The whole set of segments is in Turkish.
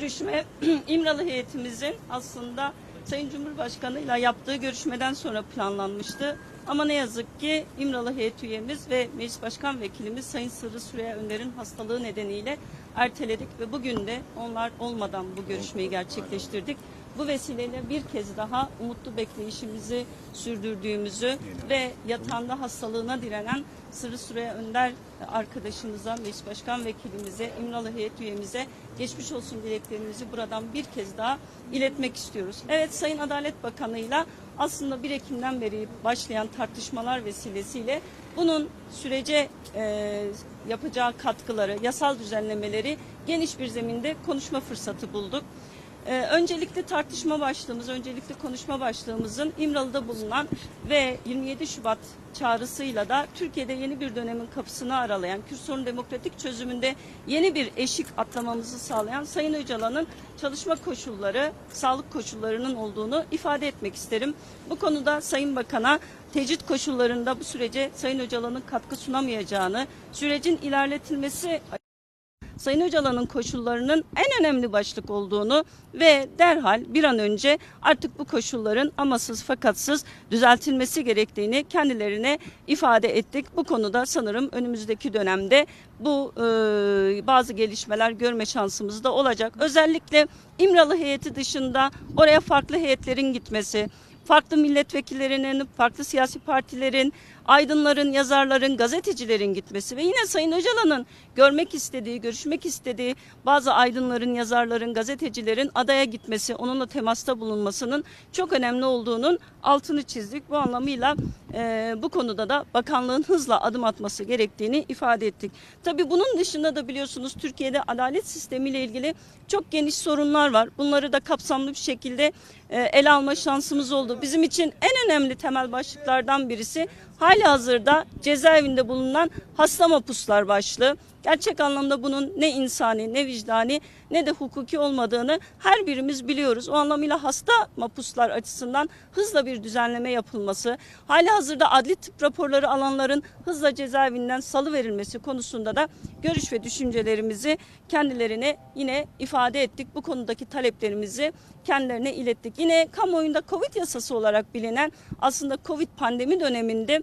görüşme İmralı heyetimizin aslında Sayın Cumhurbaşkanı ile yaptığı görüşmeden sonra planlanmıştı. Ama ne yazık ki İmralı heyet üyemiz ve Meclis Başkan Vekilimiz Sayın Sırrı Süreyya Önder'in hastalığı nedeniyle erteledik ve bugün de onlar olmadan bu görüşmeyi gerçekleştirdik. Bu vesileyle bir kez daha umutlu bekleyişimizi sürdürdüğümüzü ve yatağında hastalığına direnen Sırrı Süreyya Önder arkadaşımıza, Meclis Başkan Vekilimize, İmralı heyet üyemize geçmiş olsun dileklerimizi buradan bir kez daha iletmek istiyoruz. Evet Sayın Adalet Bakanı'yla aslında 1 Ekim'den beri başlayan tartışmalar vesilesiyle bunun sürece e, yapacağı katkıları, yasal düzenlemeleri geniş bir zeminde konuşma fırsatı bulduk. Ee, öncelikle tartışma başlığımız, öncelikle konuşma başlığımızın İmralı'da bulunan ve 27 Şubat çağrısıyla da Türkiye'de yeni bir dönemin kapısını aralayan, Kürt sorunu demokratik çözümünde yeni bir eşik atlamamızı sağlayan Sayın Öcalan'ın çalışma koşulları, sağlık koşullarının olduğunu ifade etmek isterim. Bu konuda Sayın Bakan'a tecrit koşullarında bu sürece Sayın Öcalan'ın katkı sunamayacağını, sürecin ilerletilmesi Sayın Öcalan'ın koşullarının en önemli başlık olduğunu ve derhal bir an önce artık bu koşulların amasız fakatsız düzeltilmesi gerektiğini kendilerine ifade ettik. Bu konuda sanırım önümüzdeki dönemde bu e, bazı gelişmeler görme şansımız da olacak. Özellikle İmralı heyeti dışında oraya farklı heyetlerin gitmesi, farklı milletvekillerinin, farklı siyasi partilerin, aydınların, yazarların, gazetecilerin gitmesi ve yine Sayın Öcalan'ın görmek istediği, görüşmek istediği bazı aydınların, yazarların, gazetecilerin adaya gitmesi, onunla temasta bulunmasının çok önemli olduğunun altını çizdik. Bu anlamıyla e, bu konuda da bakanlığın hızla adım atması gerektiğini ifade ettik. Tabii bunun dışında da biliyorsunuz Türkiye'de adalet sistemiyle ilgili çok geniş sorunlar var. Bunları da kapsamlı bir şekilde e, ele alma şansımız oldu. Bizim için en önemli temel başlıklardan birisi hali hazırda cezaevinde bulunan hasta mapuslar başlığı. Gerçek anlamda bunun ne insani ne vicdani ne de hukuki olmadığını her birimiz biliyoruz. O anlamıyla hasta mapuslar açısından hızla bir düzenleme yapılması, hali hazırda adli tıp raporları alanların hızla cezaevinden salı verilmesi konusunda da görüş ve düşüncelerimizi kendilerine yine ifade ettik. Bu konudaki taleplerimizi kendilerine ilettik. Yine kamuoyunda Covid yasası olarak bilinen aslında Covid pandemi döneminde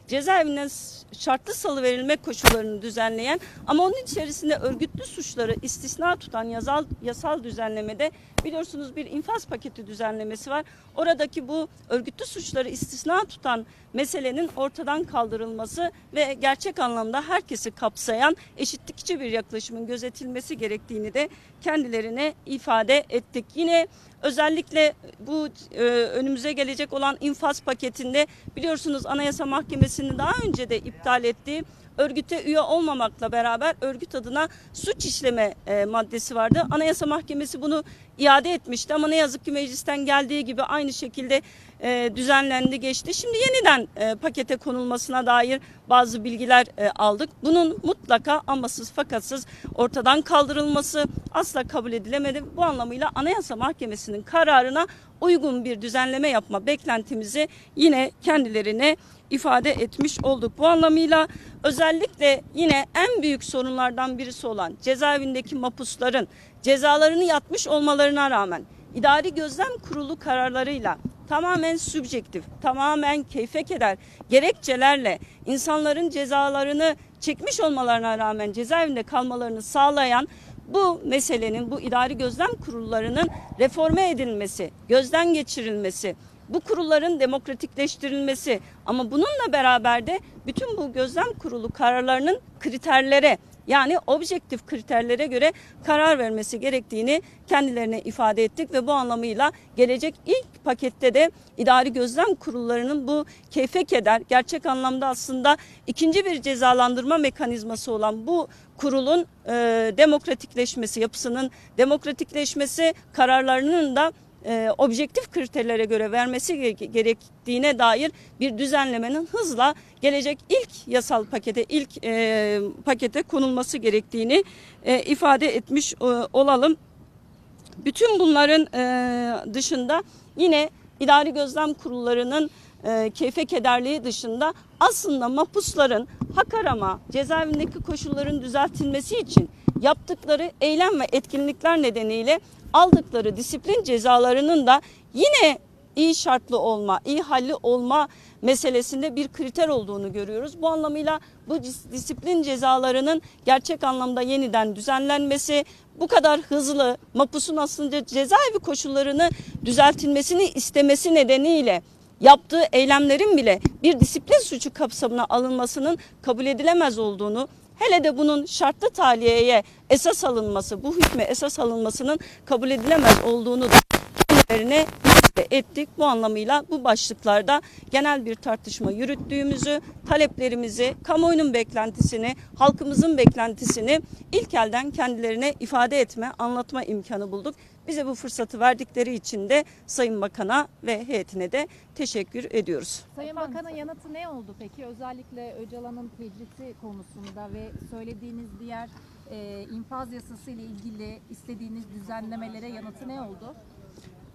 cezaevinden şartlı salı verilme koşullarını düzenleyen ama onun içerisinde örgütlü suçları istisna tutan yasal, yasal düzenlemede biliyorsunuz bir infaz paketi düzenlemesi var. Oradaki bu örgütlü suçları istisna tutan meselenin ortadan kaldırılması ve gerçek anlamda herkesi kapsayan eşitlikçi bir yaklaşımın gözetilmesi gerektiğini de kendilerine ifade ettik. Yine özellikle bu e, önümüze gelecek olan infaz paketinde biliyorsunuz Anayasa Mahkemesi'nin daha önce de iptal ettiği örgüte üye olmamakla beraber örgüt adına suç işleme e, maddesi vardı. Anayasa Mahkemesi bunu iade etmişti ama ne yazık ki meclisten geldiği gibi aynı şekilde e, düzenlendi geçti. Şimdi yeniden e, pakete konulmasına dair bazı bilgiler e, aldık. Bunun mutlaka amasız fakatsız ortadan kaldırılması asla kabul edilemedi. Bu anlamıyla Anayasa Mahkemesi'nin kararına uygun bir düzenleme yapma beklentimizi yine kendilerine ifade etmiş olduk. Bu anlamıyla özellikle yine en büyük sorunlardan birisi olan cezaevindeki mapusların cezalarını yatmış olmalarına rağmen idari gözlem kurulu kararlarıyla tamamen sübjektif, tamamen keyfe keder gerekçelerle insanların cezalarını çekmiş olmalarına rağmen cezaevinde kalmalarını sağlayan bu meselenin, bu idari gözlem kurullarının reforme edilmesi, gözden geçirilmesi, bu kurulların demokratikleştirilmesi. Ama bununla beraber de bütün bu gözlem kurulu kararlarının kriterlere yani objektif kriterlere göre karar vermesi gerektiğini kendilerine ifade ettik ve bu anlamıyla gelecek ilk pakette de idari gözlem kurullarının bu keyfe keder gerçek anlamda aslında ikinci bir cezalandırma mekanizması olan bu kurulun e, demokratikleşmesi yapısının demokratikleşmesi kararlarının da e, objektif kriterlere göre vermesi gerektiğine dair bir düzenlemenin hızla gelecek ilk yasal pakete ilk e, pakete konulması gerektiğini e, ifade etmiş e, olalım. Bütün bunların e, dışında yine idari gözlem kurullarının e, keyfe kederliği dışında aslında mahpusların hak arama, cezaevindeki koşulların düzeltilmesi için yaptıkları eylem ve etkinlikler nedeniyle aldıkları disiplin cezalarının da yine iyi şartlı olma, iyi halli olma meselesinde bir kriter olduğunu görüyoruz. Bu anlamıyla bu dis- disiplin cezalarının gerçek anlamda yeniden düzenlenmesi, bu kadar hızlı mapusun aslında cezaevi koşullarını düzeltilmesini istemesi nedeniyle yaptığı eylemlerin bile bir disiplin suçu kapsamına alınmasının kabul edilemez olduğunu hele de bunun şartlı taliyeye esas alınması, bu hükme esas alınmasının kabul edilemez olduğunu da kendilerine ettik. Bu anlamıyla bu başlıklarda genel bir tartışma yürüttüğümüzü, taleplerimizi, kamuoyunun beklentisini, halkımızın beklentisini ilk elden kendilerine ifade etme, anlatma imkanı bulduk. Bize bu fırsatı verdikleri için de Sayın Bakan'a ve heyetine de teşekkür ediyoruz. Sayın Bakan'ın yanıtı ne oldu peki? Özellikle Öcalan'ın tecriti konusunda ve söylediğiniz diğer e, infaz yasası ile ilgili istediğiniz düzenlemelere yanıtı ne oldu?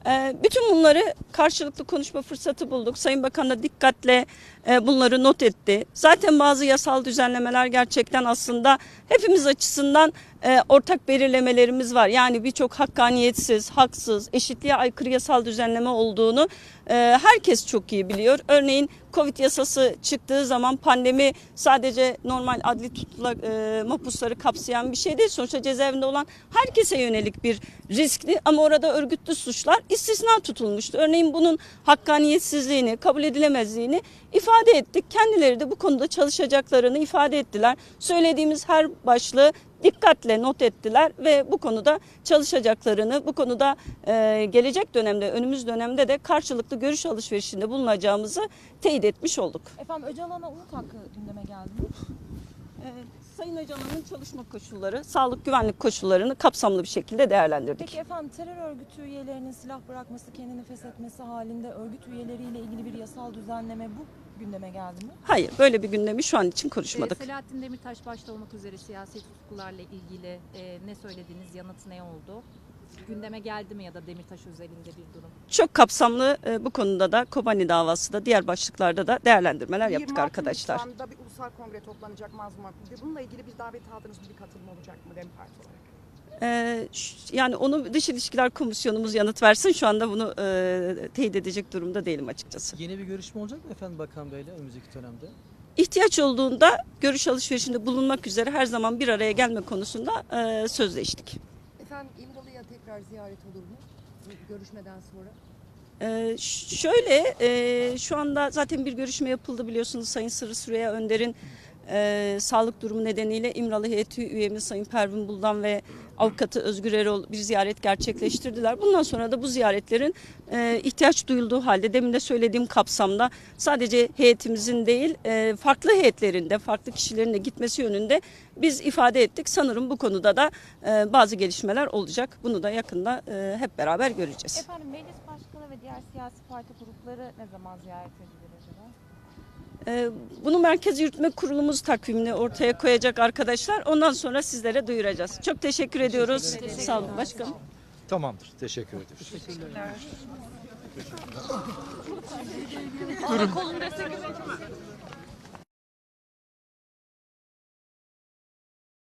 Ee, Bütün bunları karşılıklı konuşma fırsatı bulduk. Sayın Bakan da dikkatle e, bunları not etti. Zaten bazı yasal düzenlemeler gerçekten aslında hepimiz açısından e, ortak belirlemelerimiz var. Yani birçok hakkaniyetsiz, haksız, eşitliğe aykırı yasal düzenleme olduğunu e, herkes çok iyi biliyor. Örneğin Covid yasası çıktığı zaman pandemi sadece normal adli tutulak e, mahpusları kapsayan bir şey değil. Sonuçta cezaevinde olan herkese yönelik bir riskli ama orada örgütlü suçlar istisna tutulmuştu. Örneğin bunun hakkaniyetsizliğini, kabul edilemezliğini ifade ettik. Kendileri de bu konuda çalışacaklarını ifade ettiler. Söylediğimiz her başlığı dikkatle not ettiler ve bu konuda çalışacaklarını, bu konuda e, gelecek dönemde, önümüz dönemde de karşılıklı görüş alışverişinde bulunacağımızı teyit etmiş olduk. Efendim Öcalan'a umut hakkı gündeme geldi mi? E, Sayın Öcalan'ın çalışma koşulları, sağlık güvenlik koşullarını kapsamlı bir şekilde değerlendirdik. Peki efendim terör örgütü üyelerinin silah bırakması, kendini feshetmesi halinde örgüt üyeleriyle ilgili bir yasal düzenleme bu gündeme geldi mi? Hayır, böyle bir gündemi şu an için konuşmadık. Ee, Selahattin Demirtaş başta olmak üzere siyasi tutkularla ilgili e, ne söylediğiniz yanıt ne oldu? Gündeme geldi mi ya da Demirtaş özelinde bir durum? Çok kapsamlı e, bu konuda da Kobani davası da diğer başlıklarda da değerlendirmeler yaptık 26 arkadaşlar. Nisan'da bir ulusal kongre toplanacak Mazlum Hakkı'da. Bununla ilgili bir davet aldınız mı? Bir katılım olacak mı DEM Parti olarak? Ee, yani onu Dış İlişkiler Komisyonumuz yanıt versin. Şu anda bunu e, teyit edecek durumda değilim açıkçası. Yeni bir görüşme olacak mı efendim Bakan Bey'le önümüzdeki dönemde? İhtiyaç olduğunda görüş alışverişinde bulunmak üzere her zaman bir araya gelme konusunda e, sözleştik. Efendim tekrar ziyaret olur mu? Görüşmeden sonra. Ee, şöyle e, şu anda zaten bir görüşme yapıldı biliyorsunuz Sayın Sırrı Süreyya Önder'in e, sağlık durumu nedeniyle İmralı heyeti üyemiz Sayın Pervin Buldan ve avukatı Özgür Erol bir ziyaret gerçekleştirdiler. Bundan sonra da bu ziyaretlerin e, ihtiyaç duyulduğu halde demin de söylediğim kapsamda sadece heyetimizin değil e, farklı heyetlerinde farklı kişilerin de gitmesi yönünde biz ifade ettik. Sanırım bu konuda da e, bazı gelişmeler olacak. Bunu da yakında e, hep beraber göreceğiz. Efendim meclis başkanı ve diğer siyasi parti grupları ne zaman ziyaret edilir Bunu Merkez Yürütme Kurulumuz takvimini ortaya koyacak arkadaşlar. Ondan sonra sizlere duyuracağız. Çok teşekkür ediyoruz. Sağ olun başkanım. Tamamdır. Teşekkür ederiz.